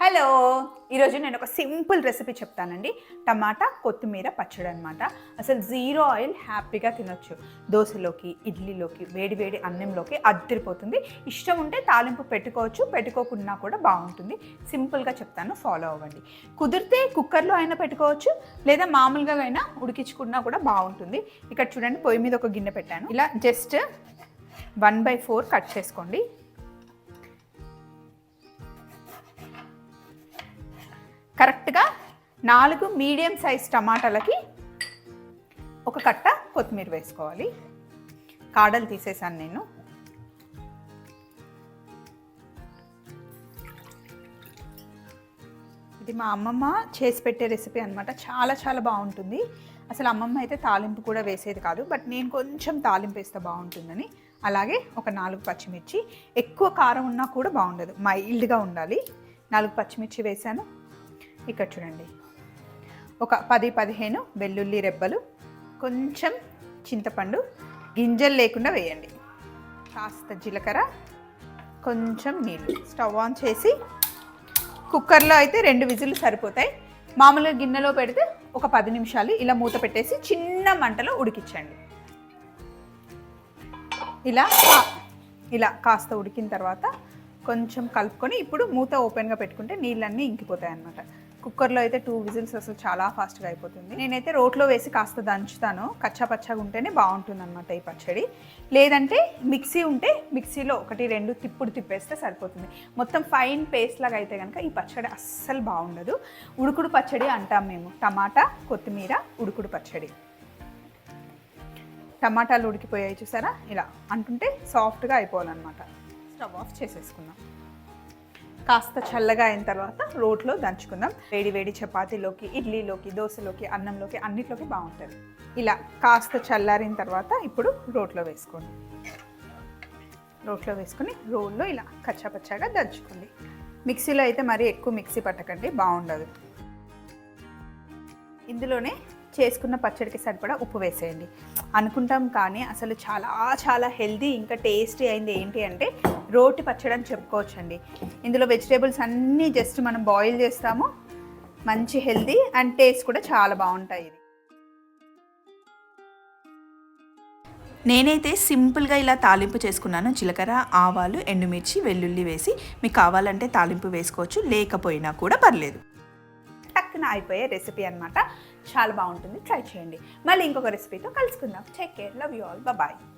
Hello. ఈరోజు నేను ఒక సింపుల్ రెసిపీ చెప్తానండి. టమాటా కొత్తిమీర పచ్చడి అనమాట అసలు జీరో ఆయిల్ హ్యాపీగా తినొచ్చు. దోశలోకి ఇడ్లీలోకి వేడి వేడి అన్నంలోకి అద్దరిపోతుంది. ఇష్టం ఉంటే తాలింపు పెట్టుకోవచ్చు పెట్టుకోకుండా కూడా బాగుంటుంది. సింపుల్గా చెప్తాను ఫాలో అవ్వండి. కుదిరితే కుక్కర్లో అయినా పెట్టుకోవచ్చు లేదా మామూలుగా అయినా ఉడికించుకున్నా కూడా బాగుంటుంది. ఇక్కడ చూడండి పొయ్యి మీద ఒక గిన్నె పెట్టాను. ఇలా just one by four cut చేసుకోండి. కరెక్ట్గా నాలుగు మీడియం సైజ్ టమాటాలకి ఒక కట్ట కొత్తిమీర వేసుకోవాలి. కాడలు తీసేసాను నేను. ఇది మా అమ్మమ్మ చేసి పెట్టే రెసిపీ అనమాట చాలా చాలా బాగుంటుంది. అసలు అమ్మమ్మ అయితే తాలింపు కూడా వేసేది కాదు బట్ నేను కొంచెం తాలింపు వేస్తే బాగుంటుందని. అలాగే ఒక నాలుగు పచ్చిమిర్చి. ఎక్కువ కారం ఉన్నా కూడా బాగుండదు. మైల్డ్గా ఉండాలి. నాలుగు పచ్చిమిర్చి వేసాను. ఇక్కడ చూడండి. ఒక పది పదిహేను వెల్లుల్లి రెబ్బలు కొంచెం చింతపండు గింజలు లేకుండా వేయండి. కాస్త జీలకర్ర కొంచెం నీళ్ళు. స్టవ్ ఆన్ చేసి కుక్కర్లో అయితే రెండు విజిల్లు సరిపోతాయి. మామూలుగా గిన్నెలో పెడితే ఒక పది నిమిషాలు ఇలా మూత పెట్టేసి చిన్న మంటలో ఉడికించండి. ఇలా ఇలా కాస్త ఉడికిన తర్వాత కొంచెం కలుపుకొని ఇప్పుడు మూత ఓపెన్గా పెట్టుకుంటే నీళ్ళన్నీ ఇంకిపోతాయి అన్నమాట కుక్కర్లో అయితే టూ విజిల్స్ అసలు చాలా ఫాస్ట్గా అయిపోతుంది. నేనైతే రోట్లో వేసి కాస్త దంచుతాను. కచ్చా పచ్చగా ఉంటేనే బాగుంటుంది అనమాట ఈ పచ్చడి. లేదంటే మిక్సీ ఉంటే మిక్సీలో ఒకటి రెండు తిప్పుడు తిప్పేస్తే సరిపోతుంది. మొత్తం ఫైన్ పేస్ట్ లాగా అయితే కనుక ఈ పచ్చడి అస్సలు బాగుండదు. ఉడుకుడు పచ్చడి అంటాం మేము. టమాటా కొత్తిమీర ఉడుకుడు పచ్చడి. టమాటాలు ఉడికిపోయాయి చూసారా? ఇలా అంటుంటే సాఫ్ట్గా అయిపోవాలన్నమాట. స్టవ్ ఆఫ్ చేసేసుకుందాం. కాస్త చల్లగా అయిన తర్వాత రోట్లో దంచుకుందాం. వేడి వేడి చపాతీలోకి ఇడ్లీలోకి దోశలోకి అన్నంలోకి అన్నిట్లోకి బాగుంటుంది. ఇలా కాస్త చల్లారిన తర్వాత ఇప్పుడు రోట్లో వేసుకోండి. రోట్లో వేసుకొని రోల్లో ఇలా కచ్చాపచ్చాగా దంచుకోండి. మిక్సీలో అయితే మరీ ఎక్కువ మిక్సీ పట్టకండి బాగుండదు. ఇందులోనే చేసుకున్న పచ్చడికి సరిపడా ఉప్పు వేసేయండి. అనుకుంటాం కానీ అసలు చాలా చాలా హెల్దీ ఇంకా టేస్టీ అయింది ఏంటి అంటే రోటి పచ్చడి అని చెప్పుకోవచ్చండి. ఇందులో వెజిటేబుల్స్ అన్నీ జస్ట్ మనం బాయిల్ చేస్తాము. మంచి హెల్దీ అండ్ టేస్ట్ కూడా చాలా బాగుంటాయి ఇది. నేనైతే సింపుల్గా ఇలా తాలింపు చేసుకున్నాను. జీలకర్ర ఆవాలు ఎండుమిర్చి వెల్లుల్లి వేసి మీకు కావాలంటే తాలింపు వేసుకోవచ్చు. లేకపోయినా కూడా పర్లేదు. టక్కున అయిపోయే రెసిపీ అన్నమాట. చాలా బాగుంటుంది. ట్రై చేయండి. మళ్ళీ ఇంకొక రెసిపీతో కలుసుకుందాం. Take care love you all bye